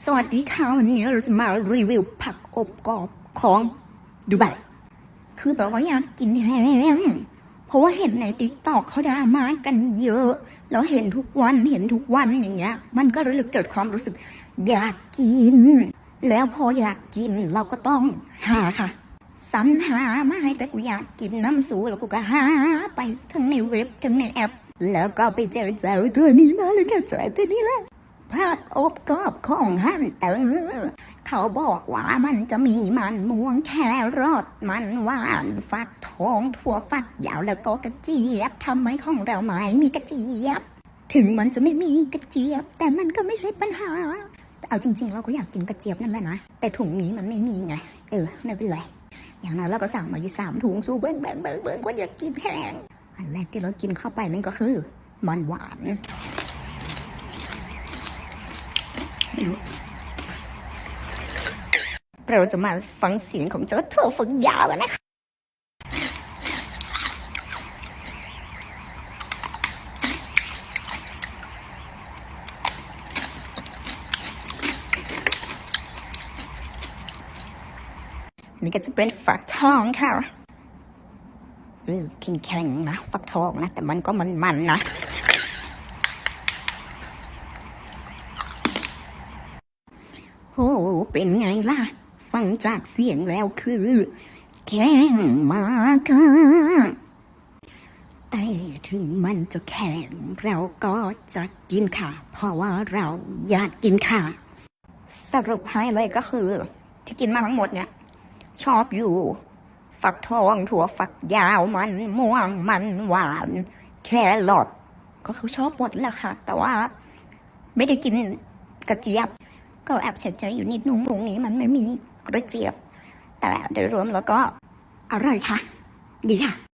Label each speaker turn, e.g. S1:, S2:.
S1: สวัสดีค่ะวันนี้เราจะมารีวิวผักอบกรอบของดูไบคือแบบว่าอยากกินแห้งเพราะว่าเห็นในติ๊กตอกเขาดรามากันเยอะ แล้วเห็นทุกวันเห็นทุกวันอย่างเงี้ย มันก็เลยเกิดความรู้สึก อยากกิน แล้วพออยากกินเราก็ต้องหาค่ะสรรหามาให้แต่กูอยากกินน้ำสูแล้วกูก็หาไปทั้งในเว็บทั้งในแอป แล้วก็ไปเจอเจ้าตัวนี้มาเลยค่ะเจ้าตัวนี้แหละ ผักอบกอบของฮันเตอร์เขาบอกว่ามันจะมีมันม่วงแครอทมันหวานฟักทองถั่วฝักยาวแล้วก็กระเจี๊ยบทำไมของเราไม่มีกระเจี๊ยบ ถึงมันจะไม่มีกระเจี๊ยบ แต่มันก็ไม่ใช่ปัญหา เอาจริง ๆ เราก็อยากกินกระเจี๊ยบนั่นแหละนะแต่ถุงนี้มันไม่มีไงเออไม่เป็นไรอย่างนั้นเราก็สั่งมาอยู่สามถุงสู้เบิ้งเบิ้งเบิ้งเบิ้งว่าอยากกินแห้งอันแรกที่เรากินเข้าไปนั่นก็คือมันหวาน เราจะมาฟังเสียงของเจ้าถั่วฝักยาวนะคะนี่ก็จะเป็นฝักทองค่ะเออแข็งๆนะ ฝักทองนะ แต่มันก็มันๆนะ โอ้เป็นไงล่ะ ฟังจากเสียงแล้วคือ แข็งมากค่ะแต่ถึงมันจะแข็งเราก็จะกินค่ะ เพราะว่าเราอยากกินค่ะ สรุปให้เลยก็คือ ที่กินมาทั้งหมดเนี่ย ชอบอยู่ ฝักทองถั่วฝักยาวมันม่วงมันหวาน แครอทก็คือชอบหมดแหละค่ะ แต่ว่า ไม่ได้กินกระเจี๊ยบ ก็แอบเสียใจอยู่นิดนึงตรงนี้มันไม่มีกระเจี๊ยบ แต่โดยรวมแล้วก็อร่อยค่ะ ดีค่ะ